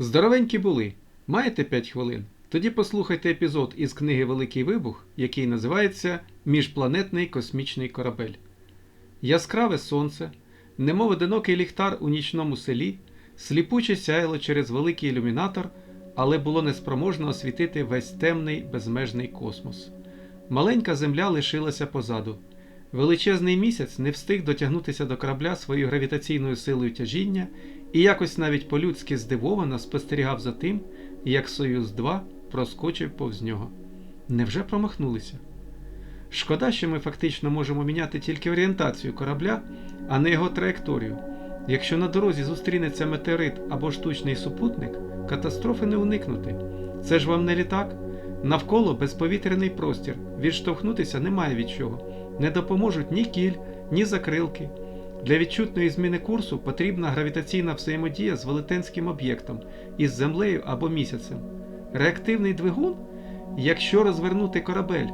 Здоровенькі були. Маєте 5 хвилин? Тоді послухайте епізод із книги Великий Вибух, який називається Міжпланетний космічний корабель. Яскраве сонце, немов одинокий ліхтар у нічному селі, сліпуче сяяло через великий ілюмінатор, але було неспроможно освітити весь темний безмежний космос. Маленька земля лишилася позаду. Величезний місяць не встиг дотягнутися до корабля своєю гравітаційною силою тяжіння і якось навіть по-людськи здивовано спостерігав за тим, як Союз 2 проскочив повз нього. Невже промахнулися? Шкода, що ми фактично можемо міняти тільки орієнтацію корабля, а не його траєкторію. Якщо на дорозі зустрінеться метеорит або штучний супутник, катастрофи не уникнути. Це ж вам не літак. Навколо безповітряний простір, відштовхнутися немає від чого. Не допоможуть ні кіль, ні закрилки. Для відчутної зміни курсу потрібна гравітаційна взаємодія з велетенським об'єктом із землею або місяцем. Реактивний двигун, якщо розвернути корабель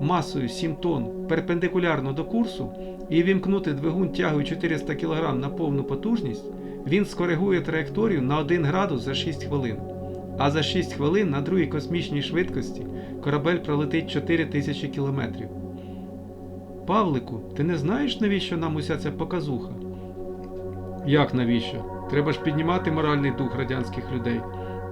масою 7 тонн перпендикулярно до курсу і вімкнути двигун тягою 400 кг на повну потужність, він скоригує траєкторію на 1 градус за 6 хвилин. А за 6 хвилин на другій космічній швидкості корабель пролетить 4000 кілометрів. Павлику, ти не знаєш, навіщо нам уся ця показуха? Як навіщо? Треба ж піднімати моральний дух радянських людей.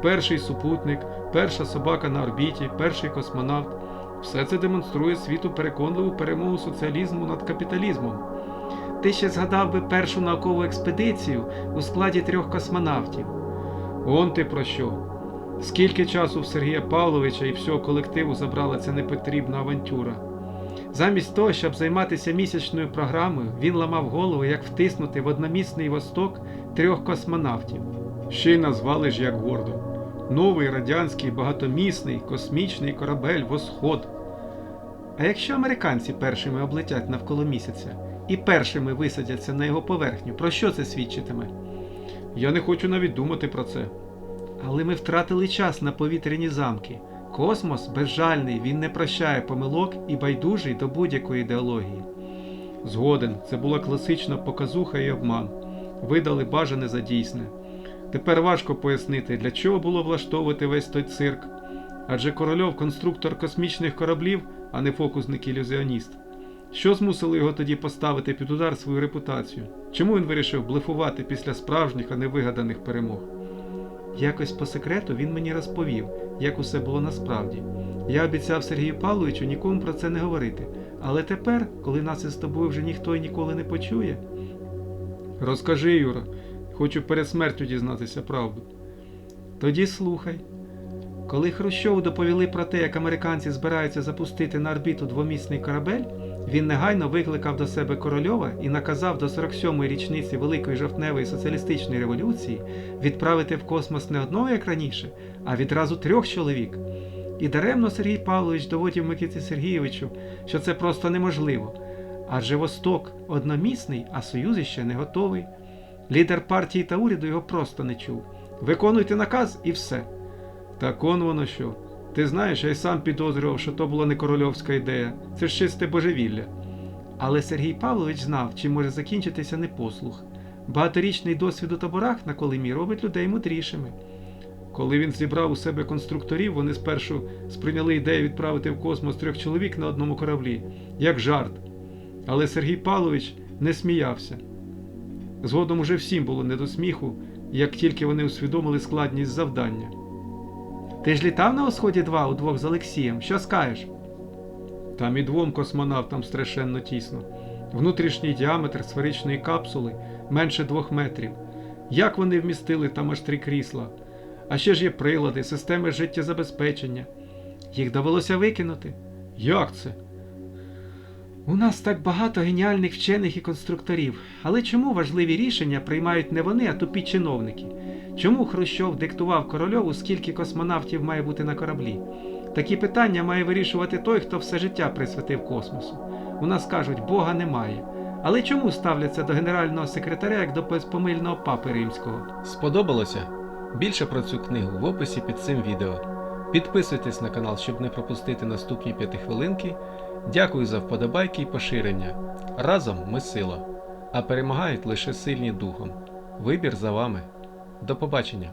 Перший супутник, перша собака на орбіті, перший космонавт. Все це демонструє світу переконливу перемогу соціалізму над капіталізмом. Ти ще згадав би першу наукову експедицію у складі трьох космонавтів. Он ти про що? Скільки часу в Сергія Павловича і всього колективу забрала ця непотрібна авантюра? Замість того, щоб займатися місячною програмою, він ламав голову, як втиснути в одномісний восток трьох космонавтів. Ще й назвали ж як гордо. Новий радянський багатомісний космічний корабель Восход. А якщо американці першими облетять навколо місяця і першими висадяться на його поверхню, про що це свідчитиме? Я не хочу навіть думати про це. Але ми втратили час на повітряні замки. Космос безжальний, він не прощає помилок і байдужий до будь-якої ідеології. Згоден, це була класична показуха і обман. Видали бажане за дійсне. Тепер важко пояснити, для чого було влаштовувати весь той цирк. Адже корольов конструктор космічних кораблів, а не фокусник ілюзіоніст. Що змусило його тоді поставити під удар свою репутацію? Чому він вирішив блефувати після справжніх, а не вигаданих перемог? Якось по секрету він мені розповів, як усе було насправді. Я обіцяв Сергію Павловичу нікому про це не говорити. Але тепер, коли нас із тобою вже ніхто і ніколи не почує. Розкажи, Юра, хочу перед смертю дізнатися правду. Тоді слухай. Коли Хрущову доповіли про те, як американці збираються запустити на орбіту двомісний корабель, він негайно викликав до себе Корольова і наказав до 47-ї річниці Великої жовтневої соціалістичної революції відправити в космос не одного, як раніше, а відразу трьох чоловік. І даремно Сергій Павлович доводив Микиті Сергійовичу, що це просто неможливо. Адже Восток одномісний, а Союз іще не готовий. Лідер партії та уряду його просто не чув. Виконуйте наказ і все. Так он воно що. Ти знаєш, я й сам підозрював, що то була не корольовська ідея, це ж чисте божевілля. Але Сергій Павлович знав, чим може закінчитися непослух. Багаторічний досвід у таборах на Колимі робить людей мудрішими. Коли він зібрав у себе конструкторів, вони спершу сприйняли ідею відправити в космос трьох чоловік на одному кораблі, як жарт. Але Сергій Павлович не сміявся. Згодом уже всім було не до сміху, як тільки вони усвідомили складність завдання. Ти ж літав на Осході 2 удвох з Олексієм, що скажеш? Там і двом космонавтам страшенно тісно. Внутрішній діаметр сферичної капсули менше двох метрів. Як вони вмістили там аж три крісла? А ще ж є прилади, системи життєзабезпечення. Їх довелося викинути. Як це? У нас так багато геніальних вчених і конструкторів. Але чому важливі рішення приймають не вони, а тупі чиновники? Чому Хрущов диктував корольову, скільки космонавтів має бути на кораблі? Такі питання має вирішувати той, хто все життя присвятив космосу. У нас кажуть, Бога немає. Але чому ставляться до генерального секретаря як до безпомильного папи римського? Сподобалося? Більше про цю книгу в описі під цим відео. Підписуйтесь на канал, щоб не пропустити наступні п'ятихвилинки. Дякую за вподобайки і поширення. Разом ми сила, а перемагають лише сильні духом. Вибір за вами. До побачення!